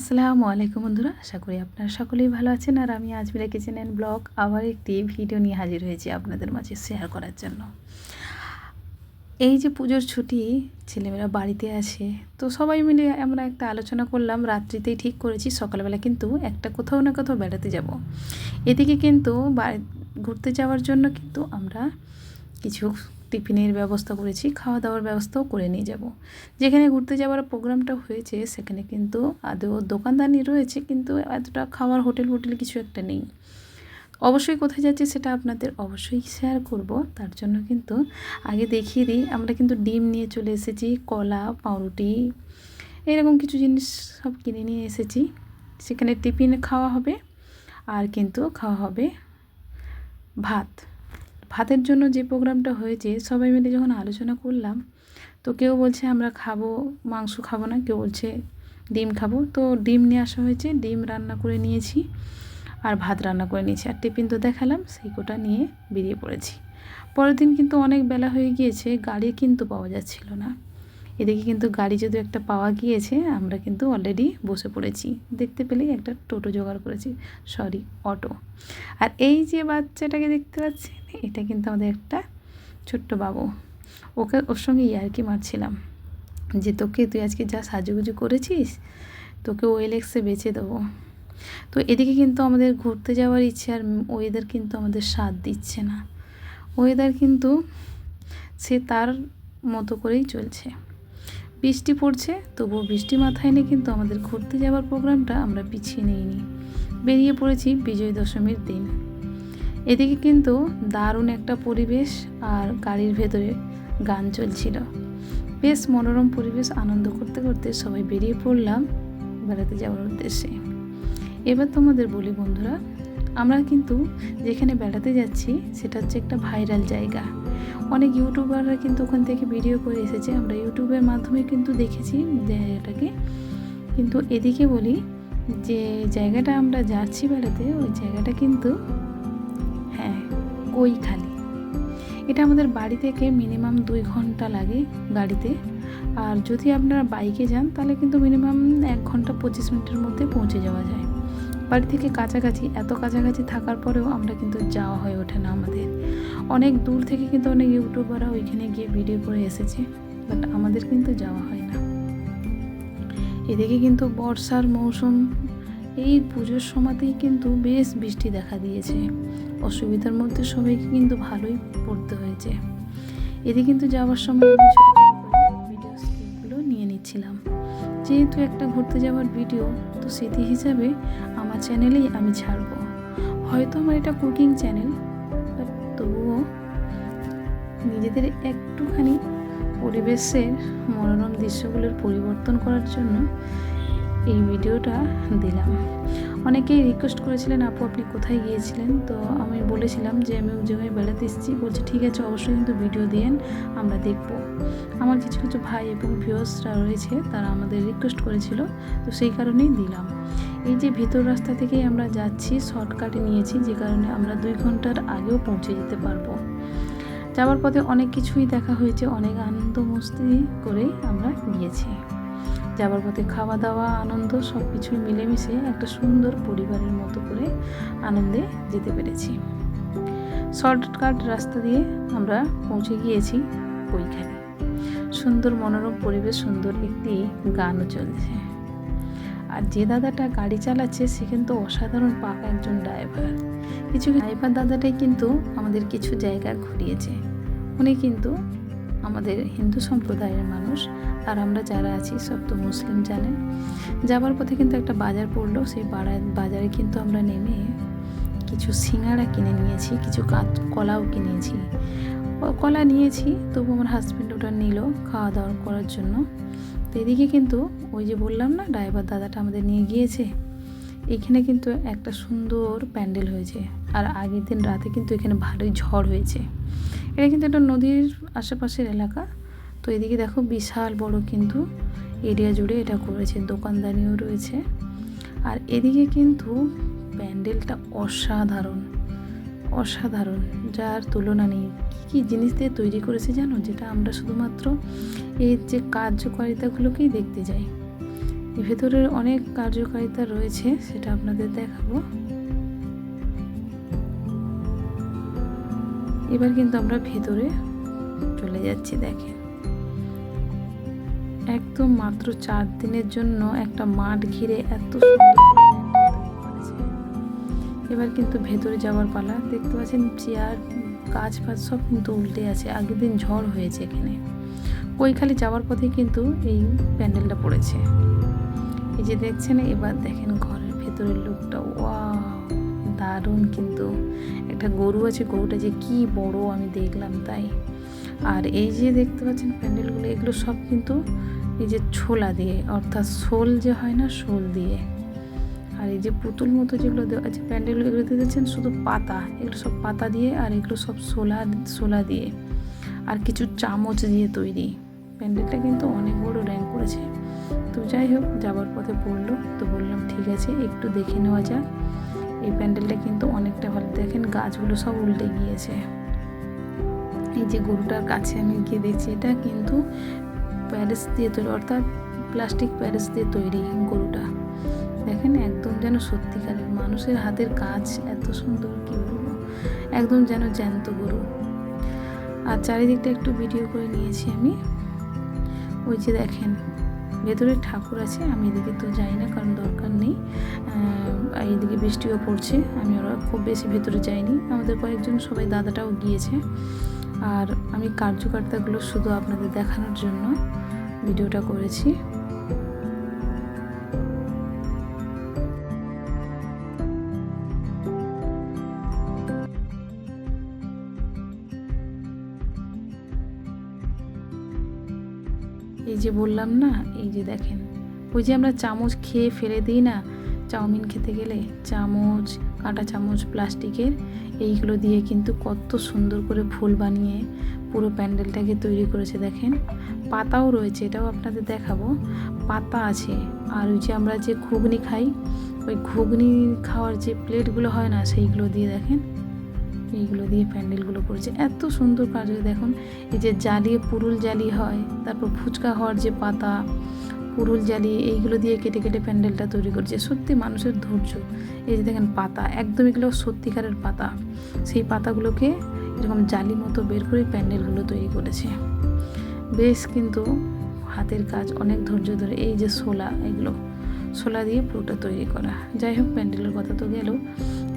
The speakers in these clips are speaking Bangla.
আসসালামু আলাইকুম বন্ধুরা, আশা করি আপনারা সকলেই ভালো আছেন। আর আমি আজমিরা কিচেন অ্যান্ড ব্লগ আবার একটি ভিডিও নিয়ে হাজির হয়েছি আপনাদের মাঝে শেয়ার করার জন্য। এই যে পুজোর ছুটি, ছেলেমেয়েরা বাড়িতে আছে তো সবাই মিলে আমরা একটা আলোচনা করলাম, রাত্রিতেই ঠিক করেছি, সকালবেলা কিন্তু একটা কোথাও না কোথাও বেড়াতে যাব। এদিকে কিন্তু ঘুরতে যাওয়ার জন্য কিন্তু আমরা কিছু টিফিনের ব্যবস্থা করেছি খাওয়া দাওয়ার ব্যবস্থাও করে নিয়ে যাব। যেখানে ঘুরতে যাওয়ার প্রোগ্রামটা হয়েছে, সেখানে কিন্তু আদৌ দোকানদানি রয়েছে, কিন্তু এতটা খাওয়ার হোটেল হোটেল কিছু একটা নেই। অবশ্যই কোথায় যাচ্ছি সেটা আপনাদের অবশ্যই শেয়ার করব, তার জন্য কিন্তু আগে দেখিয়ে দিই, আমরা কিন্তু ডিম নিয়ে চলে এসেছি, কলা, পাউরুটি, এরকম কিছু জিনিস সব কিনে নিয়ে এসেছি। সেখানে টিফিন খাওয়া হবে, আর কিন্তু খাওয়া হবে ভাত। ভাতের জন্য যে প্রোগ্রামটা হয়েছে, সবাই মিলে যখন আলোচনা করলাম, তো কেউ বলছে আমরা খাব, মাংস খাব না, কেউ বলছে ডিম খাব। তো ডিম নিয়ে আসা হয়েছে, ডিম রান্না করে নিয়েছি আর ভাত রান্না করে নিয়েছি। আর টিফিন তো দেখালাম, সেই কোটা নিয়ে বেরিয়ে পড়েছি। পরের দিন কিন্তু অনেক বেলা হয়ে গিয়েছে, গাড়ি কিন্তু পাওয়া যাচ্ছিল না। এদিকে কিন্তু গাড়ি যদি একটা পাওয়া গিয়েছে, আমরা কিন্তু অলরেডি বসে পড়েছি। দেখতে পেলেই একটা টোটো জোগাড় করেছি। সরি অটো আর এই যে বাচ্চাটাকে দেখতে পাচ্ছেন, এটা কিন্তু আমাদের একটা ছোট্ট বাবু। ওকে, ওর সঙ্গে ইয়ার্কি মারছিলাম যে, তোকে তুই আজকে যা সাজুগুজু করেছিস, তোকে ওয়েলেক্সে বেচে দেবো। তো এদিকে কিন্তু আমাদের ঘুরতে যাওয়ার ইচ্ছে আর ওয়েদার কিন্তু আমাদের সাথ দিচ্ছে না। ওয়েদার কিন্তু সে তার মতো করেই চলছে। বৃষ্টি পড়ছে, তবুও বৃষ্টি মাথায় নিয়ে কিন্তু আমাদের ঘুরতে যাওয়ার প্রোগ্রামটা আমরা পিছিয়ে নিইনি। বেরিয়ে পড়েছি বিজয় দশমীর দিন। এদিকে কিন্তু দারুণ একটা পরিবেশ আর গাড়ির ভেতরে গান চলছিল। বেশ মনোরম পরিবেশ, আনন্দ করতে করতে সবাই বেরিয়ে পড়লাম বেড়াতে যাওয়ার উদ্দেশ্যে। এবার তোমাদের বলি বন্ধুরা, আমরা কিন্তু যেখানে বেড়াতে যাচ্ছি সেটা হচ্ছে একটা ভাইরাল জায়গা। অনেক ইউটিউবাররা কিন্তু ওখান থেকে ভিডিও করে এসেছে। আমরা ইউটিউবের মাধ্যমে কিন্তু দেখেছি জায়গাটাকে কিন্তু এদিকে বলি যে জায়গাটা আমরা যাচ্ছি বেড়াতে, ওই জায়গাটা কিন্তু হ্যাঁ কৈখালি। এটা আমাদের বাড়ি থেকে মিনিমাম দুই ঘণ্টা লাগে গাড়িতে। আর যদি আপনারা বাইকে যান, তাহলে কিন্তু মিনিমাম এক ঘণ্টা পঁচিশ মিনিটের মধ্যে পৌঁছে যাওয়া যায়। বাড়ি থেকে কাছাকাছি, এত কাছাকাছি থাকার পরেও আমরা কিন্তু যাওয়া হয়ে ওঠে না আমাদের। অনেক দূর থেকে কিন্তু অনেক ইউটিউবাররা ওইখানে গিয়ে ভিডিও করে এসেছে বাট আমাদের কিন্তু যাওয়া হয় না। এদিকে কিন্তু বর্ষার মৌসুম, এই পুজোর সময়তেই কিন্তু বেশ বৃষ্টি দেখা দিয়েছে। অসুবিধার মধ্যে সবাইকে কিন্তু ভালোই পড়তে হয়েছে। এদিকে কিন্তু যাওয়ার সময় ভিডিও নিয়ে নিচ্ছিলাম। যেহেতু একটা ঘুরতে যাওয়ার ভিডিও তো স্মৃতি হিসাবে আমার চ্যানেলেই আমি ছাড়বো। হয়তো আমার এটা কুকিং চ্যানেল নিজেদের একটুখানি পরিবেশের মনোরম দৃশ্যগুলোর পরিবর্তন করার জন্য এই ভিডিওটা দিলাম। অনেকেই রিকোয়েস্ট করেছিলেন, আপু, আপনি কোথায় গিয়েছিলেন? তো আমি বলেছিলাম যে, আমি ওই জায়গায় বেড়াতে এসেছি। বলছে, ঠিক আছে, অবশ্যই কিন্তু ভিডিও দিয়েন, আমরা দেখব। আমার কিছু কিছু ভাই এবং ভিউয়ার্সরা রয়েছে, তারা আমাদের রিকোয়েস্ট করেছিল, তো সেই কারণেই দিলাম। এই যে ভিতর রাস্তা থেকেই আমরা যাচ্ছি শর্টকাটে নিয়েছি, যে কারণে আমরা দুই ঘণ্টার আগেও পৌঁছে যেতে পারব। যাওয়ার পথে অনেক কিছুই দেখা হয়েছে, অনেক আনন্দ মস্তি করে আমরা গিয়েছি। যাওয়ার পথে খাওয়া দাওয়া, আনন্দ সব কিছুই মিলেমিশে একটা সুন্দর পরিবারের মতো করে আনন্দে যেতে পেরেছি। শর্টকাট রাস্তা দিয়ে আমরা পৌঁছে গিয়েছি ওইখানে সুন্দর মনোরম পরিবেশ, সুন্দর একটি গানও চলছে। আর যে দাদাটা গাড়ি চালাচ্ছে, সে কিন্তু অসাধারণ পাকা একজন ড্রাইভার। কিছু ড্রাইভার দাদাটাই কিন্তু আমাদের কিছু জায়গা ঘুরিয়েছে। উনি কিন্তু আমাদের হিন্দু সম্প্রদায়ের মানুষ আর আমরা যারা আছি সব তো মুসলিম জানেন যাবার পথে কিন্তু একটা বাজার পড়ল, সেই পাড়ায় বাজারে কিন্তু আমরা নেমে কিছু সিঙ্গাড়া কিনে নিয়েছি, কিছু কাত কলাও কিনেছি। কলা নিয়েছি, তবু আমার হাজব্যান্ড ওটা নিল খাওয়া দাওয়া করার জন্য। তো এদিকে কিন্তু ওই যে বললাম না ড্রাইভার দাদাটা আমাদের নিয়ে গিয়েছে। এখানে কিন্তু একটা সুন্দর প্যান্ডেল হয়েছে। আর আগের দিন রাতে কিন্তু এখানে ভালোই ঝড় হয়েছে। এটা কিন্তু একটা নদীর আশেপাশের এলাকা। তো এদিকে দেখো বিশাল বড় কিন্তু এরিয়া জুড়ে এটা করেছে, দোকানদানিও রয়েছে। আর এদিকে কিন্তু প্যান্ডেলটা অসাধারণ অসাধারণ, যার তুলনা নেই। কী কী জিনিস দিয়ে তৈরি করেছে জানো? যেটা আমরা শুধুমাত্র এর যে কার্যকারিতাগুলোকেই দেখতে যাই ভেতরের অনেক কার্যকারিতা রয়েছে, সেটা আপনাদের দেখাবো। এবার কিন্তু আমরা ভেতরে চলে যাচ্ছি, দেখেন। একদম মাত্র চার দিনের জন্য একটা মাঠ ঘিরে এত এবার কিন্তু ভেতরে যাওয়ার পালা, দেখতে পাচ্ছেন চেয়ার গাছ ফাছ সব কিন্তু উল্টে আছে, আগের দিন ঝড় হয়েছে এখানে। কৈখালি যাওয়ার পথে কিন্তু এই প্যান্ডেলটা পড়েছে। এই যে দেখছেন, এবার দেখেন ঘরের ভেতরের লোকটা ওয়া দারুণ কিন্তু। একটা গরু আছে, গরুটা যে কি বড় আমি দেখলাম তাই। আর এই যে দেখতে পাচ্ছেন প্যান্ডেলগুলো, এগুলো সব কিন্তু এই যে ছোলা দিয়ে, অর্থাৎ শোল যে হয় না, শোল দিয়ে। আর এই যে পুতুল মতো যেগুলো দেওয়া আছে প্যান্ডেল এগুলো দেখছেন শুধু পাতা, এগুলো সব পাতা দিয়ে আর এগুলো সব শোলা শোলা দিয়ে। আর কিছু চামচ দিয়ে তৈরি। প্যান্ডেলটা কিন্তু অনেক বড় র্যাঙ্ক করেছে। তো যাই হোক, যাবার পথে পড়ল। তো বললাম, ঠিক আছে, একটু দেখে নেওয়া যাক। এই প্যান্ডেলটা কিন্তু অনেকটা ভালো। দেখেন, গাছগুলো সব উল্টে গিয়েছে। এই যে গরুটার কাছে আমি গিয়ে দেখছি, এটা কিন্তু প্যারিস দিয়ে তৈরি, অর্থাৎ প্লাস্টিক প্যারিস দিয়ে তৈরি গরুটা। দেখেন, একদম যেন সত্যিকারের মানুষের হাতের কাজ, এত সুন্দর কি বলব? একদম যেন জ্যান্ত গরু। আর চারিদিকটা একটু ভিডিও করে নিয়েছি আমি। ওই যে দেখেন ভেতরে ঠাকুর আছে, আমি এদিকে তো যাই না, কারণ দরকার নেই। এদিকে এইদিকে বৃষ্টিও পড়ছে, আমি ওরা খুব বেশি ভেতরে যাইনি। আমাদের কয়েকজন সবাই দাদাটাও গিয়েছে। আর আমি কার্যকর্তাগুলো শুধু আপনাদের দেখানোর জন্য ভিডিওটা করেছি। বললাম, না, এই যে দেখেন, ওই যে আমরা চামচ খেয়ে ফেলে দিই না, চাউমিন খেতে গেলে চামচ, কাঁটা চামচ প্লাস্টিকের, এইগুলো দিয়ে কিন্তু কত সুন্দর করে ফুল বানিয়ে পুরো প্যান্ডেলটাকে তৈরি করেছে, দেখেন। পাতাও রয়েছে, এটাও আপনাদের দেখাবো। পাতা আছে, আর ওই যে আমরা যে ঘুগনি খাই, ওই ঘুগনি খাওয়ার যে প্লেটগুলো হয় না, সেইগুলো দিয়ে দেখেন। এইগুলো দিয়ে প্যান্ডেলগুলো করেছে। এত সুন্দর কাজ দেখুন, এই যে জ্বালিয়ে পুরুল জ্বালি হয়, তারপর ফুচকা হওয়ার যে পাতা, পুরুল জ্বালিয়ে এইগুলো দিয়ে কেটে কেটে প্যান্ডেলটা তৈরি করছে। সত্যি মানুষের ধৈর্য। এই যে দেখেন পাতা, একদম এগুলো সত্যিকারের পাতা। সেই পাতাগুলোকে এরকম জালি মতো বের করে প্যান্ডেলগুলো তৈরি করেছে। বেশ কিন্তু হাতের কাজ, অনেক ধৈর্য ধরে। এই যে শোলা এগুলো শোলা দিয়ে পুরোটা তৈরি করা। যাই হোক, প্যান্ডেলের কথা তো গেল।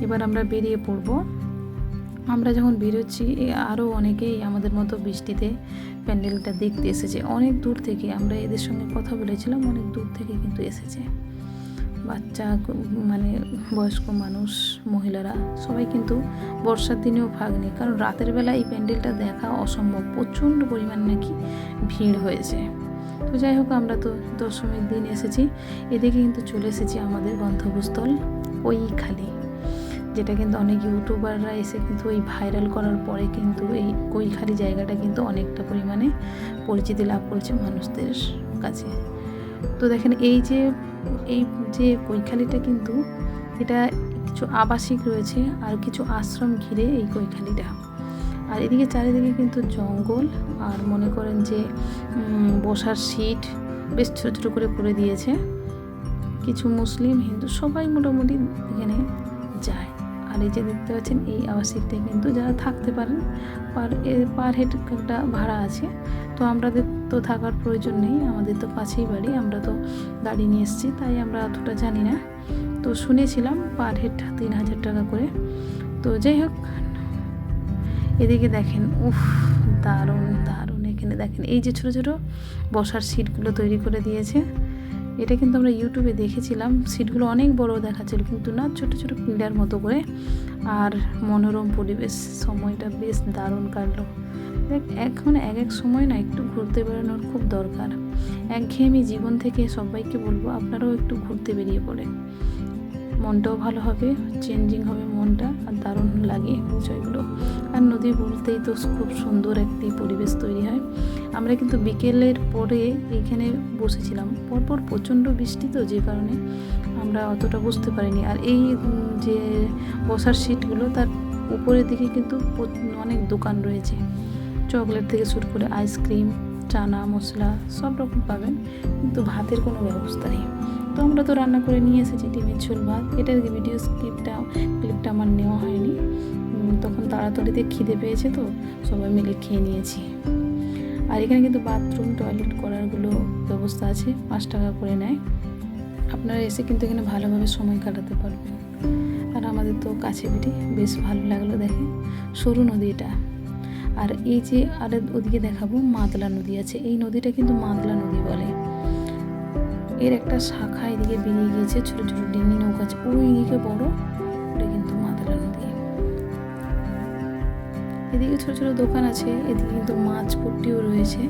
এবার আমরা বেরিয়ে পড়ব আমরা যখন বেরোচ্ছি আরও অনেকেই আমাদের মতো বৃষ্টিতে প্যান্ডেলটা দেখতে এসেছে। অনেক দূর থেকে আমরা এদের সঙ্গে কথা বলেছিলাম, অনেক দূর থেকে কিন্তু এসেছে। বাচ্চা মানে বয়স্ক মানুষ, মহিলারা, সবাই কিন্তু বর্ষার দিনেও ভাগ নেই। কারণ রাতের বেলা এই প্যান্ডেলটা দেখা অসম্ভব। প্রচণ্ড পরিমাণ নাকি ভিড় হয়েছে। তো যাই হোক, আমরা তো দশমীর দিন এসেছি। এদিকে কিন্তু চলে এসেছি আমাদের গন্তব্যস্থল ওই খালি যেটা কিন্তু অনেক ইউটিউবাররা এসে কিন্তু ওই ভাইরাল করার পরে কিন্তু এই কৈখালি জায়গাটা কিন্তু অনেকটা পরিমাণে পরিচিতি লাভ করেছে মানুষদের কাছে। তো দেখেন এই যে এই যে কৈখালিটা কিন্তু এটা কিছু আবাসিক রয়েছে আর কিছু আশ্রম ঘিরে এই কৈখালিটা। আর এদিকে চারিদিকে কিন্তু জঙ্গল আর মনে করেন যে বসার সিট বেশ ছোটো ছোটো করে করে দিয়েছে। কিছু মুসলিম, হিন্দু সবাই মোটামুটি এখানে যায়। আর এই যে দেখতে পাচ্ছেন, এই আবাসিকটায় কিন্তু যারা থাকতে পারেন, পার পার হেড একটা ভাড়া আছে। তো আমাদের তো থাকার প্রয়োজন নেই, আমাদের তো কাছেই বাড়ি, আমরা তো গাড়ি নিয়ে এসেছি, তাই আমরা অতটা জানি না। তো শুনেছিলাম পার হেড তিন হাজার টাকা করে। তো যাই হোক, এদিকে দেখেন, উফ, দারুণ দারুণ এখানে দেখেন। এই যে ছোটো ছোটো বসার সিটগুলো তৈরি করে দিয়েছে। এটা কিন্তু আমরা ইউটিউবে দেখেছিলাম। সিটগুলো অনেক বড় দেখাচ্ছিল, কিন্তু না, ছোট ছোট পিলার মতো করে। আর মনোরম পরিবেশ, সময়টা বেশ দারুণ কাটলো। এখন এক এক সময় না একটু ঘুরতে বেরোনোর খুব দরকার। একঘেয়েমি জীবন থেকে সবাইকে বলব, আপনারাও একটু ঘুরতে বেরিয়ে পড়ে। মনটাও ভালো হবে চেঞ্জিং হবে মনটা। লাগে বিষয়গুলো আর নদী বলতেই তো খুব সুন্দর একটি পরিবেশ তৈরি হয়। আমরা কিন্তু বিকেলের পরে এইখানে বসেছিলাম। পরপর প্রচণ্ড বৃষ্টি তো যে কারণে আমরা অতটা বুঝতে পারিনি। আর এই যে বসার সিটগুলো তার উপরের দিকে কিন্তু অনেক দোকান রয়েছে। চকলেট থেকে শুরু করে আইসক্রিম, চানা, মশলা সব রকম পাবেন। কিন্তু ভাতের কোনো ব্যবস্থা নেই। তো আমরা তো রান্না করে নিয়ে এসেছি ডিমের ঝোল ভাত। এটার ভিডিও স্ক্রিপ্টটা ক্লিপটা আমার নেওয়া হয়নি। তখন তাড়াতাড়িতে খিদে পেয়েছে তো, সবাই মিলে খেয়ে নিয়েছি। আর এখানে কিন্তু বাথরুম টয়লেট করারগুলো ব্যবস্থা আছে, পাঁচ টাকা করে নেয়। আপনারা এসে কিন্তু এখানে ভালোভাবে সময় কাটাতে পারবেন। আর আমাদের তো কাছে পিঠে বেশ ভালো লাগল দেখে। সরু নদী এটা। আর এই যে আর ওদিকে দেখাবো, মাতলা নদী আছে। এই নদীটা কিন্তু মাতলা নদী বলে। এর একটা শাখা এদিকে বেরিয়ে গিয়েছে, ছোট ছোট ডিঙি নৌকা আছে। ওই দিকে বড়, ওটা কিন্তু মাতলা নদী এদিকে ছোট ছোট দোকান আছে, এদিকে কিন্তু মাছ পট্টিও রয়েছে।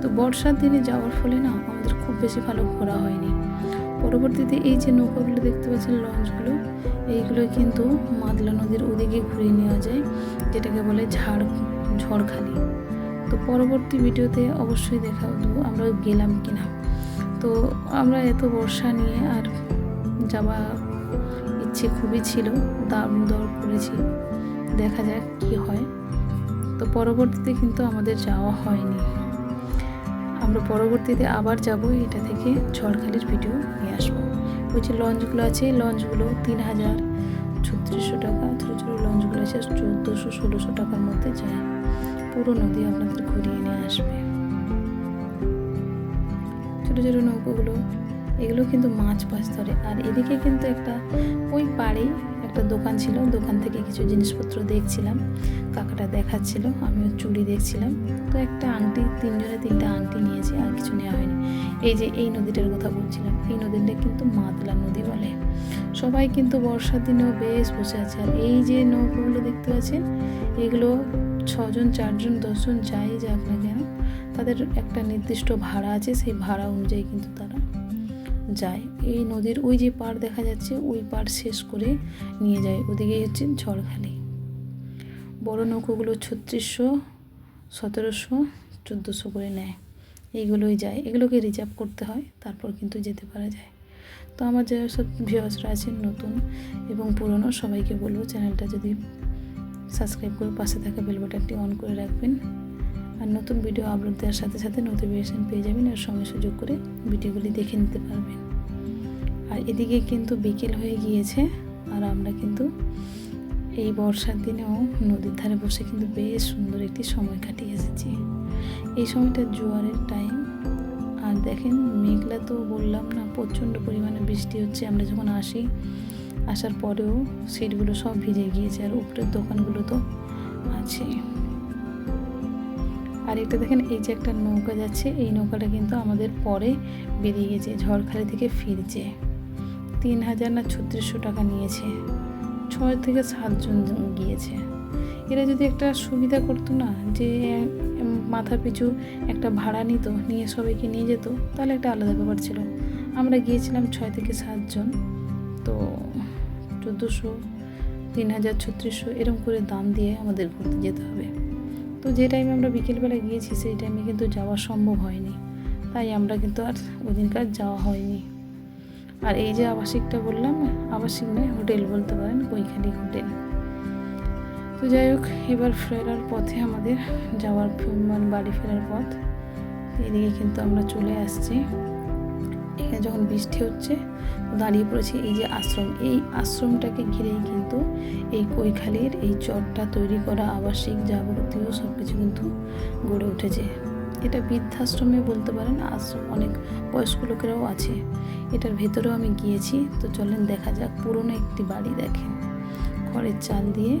তো বর্ষার দিনে যাওয়ার ফলে না, আমাদের খুব বেশি ভালো ঘোরা হয়নি। পরবর্তীতে এই যে নৌকাগুলো দেখতে পাচ্ছেন, লঞ্চগুলো, এইগুলো কিন্তু মাদলা নদীর ওদিকে ঘুরিয়ে নেওয়া যায়, যেটাকে বলে ঝাড়, ঝড়খালি। তো পরবর্তী ভিডিওতে অবশ্যই দেখা আমরা গেলাম কিনা। তো আমরা এত বর্ষা নিয়ে আর যাওয়া ইচ্ছে খুবই ছিল, দাম দর করেছি। দেখা যাক কি হয়। তো পরবর্তীতে কিন্তু আমাদের যাওয়া হয়নি। আমরা পরবর্তীতে আবার যাব, এটা থেকে ঝড়খালির ভিডিও নিয়ে আসব। ওই যে লঞ্চগুলো আছে, লঞ্চগুলো তিন হাজার ছত্রিশশো টাকা, ছোটো ছোটো লঞ্চগুলো আছে, চোদ্দোশো ষোলোশো টাকার মধ্যে যায়। পুরো নদী আপনাদের ঘুরিয়ে নিয়ে আসবে। ছোটো ছোটো নৌকোগুলো, এগুলো কিন্তু মাছ পাশ ধরে। আর এদিকে কিন্তু একটা ওই পাড়েই একটা দোকান ছিল, দোকান থেকে কিছু জিনিসপত্র দেখছিলাম। কাকাটা দেখাচ্ছিল, আমিও চুড়ি দেখছিলাম। তো একটা আংটি, তিনজনে তিনটা আংটি নিয়েছি, আর কিছু নেওয়া হয়নি। এই যে এই নদীটার কথা বলছিলাম, এই নদীটা কিন্তু মাতলা নদী বলে। সবাই কিন্তু বর্ষার দিনেও বেশ বসে আছে। আর এই যে নৌকোগুলো দেখতে পাচ্ছেন, এগুলো ছজন, চারজন, দশজন যাই যাক না কেন তাদের একটা নির্দিষ্ট ভাড়া আছে, সেই ভাড়া অনুযায়ী কিন্তু তারা যায়। এই নদীর ওই যে পাড় দেখা যাচ্ছে, ওই পাড় শেষ করে নিয়ে যায়। ওদিকেই হচ্ছে ঝড়খালি। বড় নৌকোগুলো ছত্রিশশো, সতেরোশো, চোদ্দোশো করে নেয়। এইগুলোই যায়। এগুলোকে রিজার্ভ করতে হয়, তারপর কিন্তু যেতে পারা যায়। তো আমার যে সব ভিউয়ার্সরা আছেন নতুন এবং পুরনো, সবাইকে বলব চ্যানেলটা যদি সাবস্ক্রাইব করে পাশে থাকা বেল বাটনটি অন করে রাখবেন। আর নতুন ভিডিও আপলোড দেওয়ার সাথে সাথে নোটিফিকেশান পেয়ে যাবেন আর সময় সুযোগ করে ভিডিওগুলি দেখে নিতে পারবেন। আর এদিকে কিন্তু বিকেল হয়ে গিয়েছে আর আমরা কিন্তু এই বর্ষার দিনেও নদীর ধারে বসে কিন্তু বেশ সুন্দর একটি সময় কাটিয়ে এসেছি। এই সময়টা জোয়ারের টাইম আর দেখেন মেঘলা তো বললাম না, প্রচণ্ড পরিমাণে বৃষ্টি হচ্ছে। আমরা যখন আসি, আসার পরেও সিটগুলো সব ভিজে গিয়েছে আর উপরের দোকানগুলো তো আছে। আর এটা দেখেন, এই যে একটা নৌকা যাচ্ছে, এই নৌকাটা কিন্তু আমাদের পরে বেরিয়ে গেছে, ঝড়খালি থেকে ফিরছে। তিন হাজার না ছত্রিশশো টাকা নিয়েছে, ছয় থেকে সাতজন গিয়েছে। এরা যদি একটা সুবিধা করতো না, যে মাথা পিছু একটা ভাড়া নিত, নিয়ে সবাইকে নিয়ে যেত, তাহলে একটা আলাদা ব্যাপার ছিল। আমরা গিয়েছিলাম ছয় থেকে সাতজন তো চোদ্দোশো, তিন হাজার ছত্রিশশো এরকম করে দাম দিয়ে আমাদের ঘুরতে যেতে হবে। তো যে টাইমে আমরা বিকেলবেলা গিয়েছি, সেই টাইমে কিন্তু যাওয়া সম্ভব হয়নি। তাই আমরা কিন্তু আর ওই দিনকার যাওয়া হয়নি। আর এই যে আবাসিকটা বললাম, আবাসিক নয় হোটেল বলতে পারেন কৈখালি হোটেল। তো যাই হোক, এবার ফেরার পথে আমাদের যাওয়ার মানে বাড়ি ফেরার পথ। এদিকে কিন্তু আমরা চলে আসছি। যখন বৃষ্টি হচ্ছে, দাঁড়িয়ে পড়েছি এই যে আশ্রম। এই আশ্রমটাকে ঘিরেই কিন্তু এই কৈখালির এই চরটা তৈরি করা আবাসিক যাবতীয় সব কিছু কিন্তু গড়ে উঠেছে। এটা বৃদ্ধাশ্রমে বলতে পারেন, আশ্রম অনেক বয়স্ক লোকেরাও আছে। এটার ভেতরেও আমি গিয়েছি, তো চলেন দেখা যাক, পুরনো একটি বাড়ি দেখেন। খড়ের চাল দিয়ে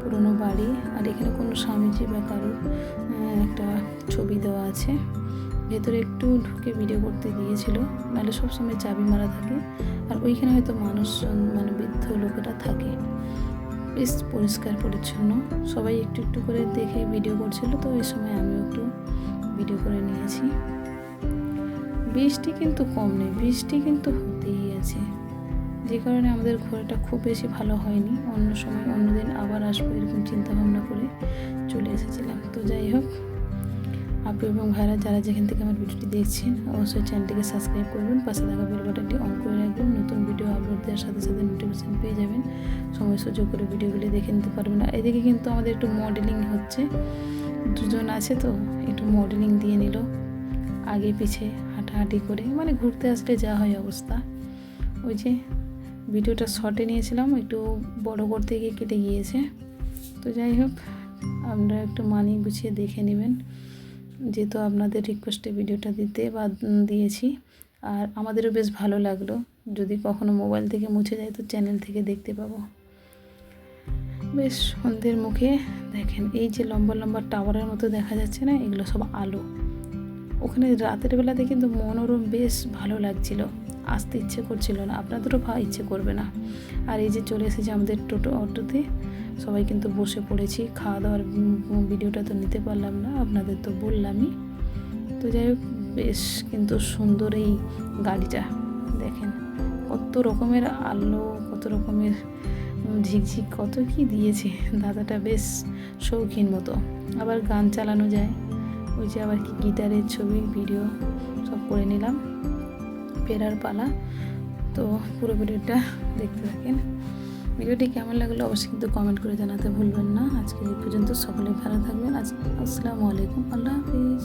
পুরনো বাড়ি, আর এখানে কোনো স্বামীজি বা কারোর একটা ছবি দেওয়া আছে। ভেতরে একটু ঢুকে ভিডিও করতে দিয়েছিল নাহলে সবসময় চাবি মারা থাকে। আর ওইখানে হয়তো মানুষজন মানে বৃদ্ধ লোকেরা থাকে। বেশ পরিষ্কার, পরিচ্ছন্ন। সবাই একটু একটু করে দেখে ভিডিও করছিল, তো ওই সময় আমিও একটু ভিডিও করে নিয়েছি। বৃষ্টি কিন্তু কম নেই বৃষ্টি কিন্তু হতেই আছে। যে কারণে আমাদের ঘোরাটা খুব বেশি ভালো হয়নি। অন্য সময় অন্যদিন আবার আসব, এরকম চিন্তা ভাবনা করে চলে এসেছিলাম। তো যাই হোক আপনি এবং ভাইরা যারা যেখান থেকে আমার ভিডিওটি দেখছেন, অবশ্যই চ্যানেলটিকে সাবস্ক্রাইব করবেন, পাশে থাকা বেল বাটনটি অন করে রাখবেন, নতুন ভিডিও আপলোড দেওয়ার সাথে সাথে নোটিফিকেশান পেয়ে যাবেন। সময় সুযোগ করে ভিডিওগুলি দেখে নিতে পারবেন। আর এদিকে কিন্তু আমাদের একটু মডেলিং হচ্ছে। দুজন আছে তো, একটু মডেলিং দিয়ে নিল। আগে পিছে হাঁটাহাঁটি করে মানে ঘুরতে আসলে যা হয় অবস্থা। ওই যে ভিডিওটা শর্টে নিয়েছিলাম, একটু বড় করতে গিয়ে কেটে গিয়েছে। তো যাই হোক আপনারা একটু মানিয়ে গুছিয়ে দেখে নেবেন। যেহেতু আপনাদের রিকোয়েস্টে ভিডিওটা দিতে বা দিয়েছি, আর আমাদেরও বেশ ভালো লাগল। যদি কখনো মোবাইল থেকে মুছে যায় তো চ্যানেল থেকে দেখতে পাবো। বেশ, সন্ধ্যের মুখে দেখেন, এই যে লম্বা লম্বা টাওয়ারের মতো দেখা যাচ্ছে না? এগুলো সব আলো। ওখানে রাতের বেলাতে কিন্তু মনোরম বেশ ভালো লাগছিল। আসতে ইচ্ছে করছিল না। আপনাদেরও ইচ্ছে করবে না। আর এই যে চলে এসেছে আমাদের টোটো অটোতে। সবাই কিন্তু বসে পড়েছি খাওয়া দাওয়ার ভিডিওটা তো নিতে পারলাম না, আপনাদের তো বললামই। তো যাই হোক, বেশ কিন্তু সুন্দর এই গাড়িটা, দেখেন। কত রকমের আলো, কত রকমের ঝিকঝিক, কত কি দিয়েছে। দাদাটা বেশ শৌখিন মতো। আবার গান চালানো যায়। ওই যে আবার কি গিটারের ছবি, ভিডিও সব করে নিলাম। ফেরার পালা। তো পুরো ভিডিওটা দেখতে থাকেন। ভিডিওটি কেমন লাগল অবশ্যই কিন্তু কমেন্ট করে জানাতে ভুলবেন না। আজকে এই পর্যন্ত সকলে ভালো থাকবেন। আজকে আসসালামু আলাইকুম। আল্লাহ হাফিজ।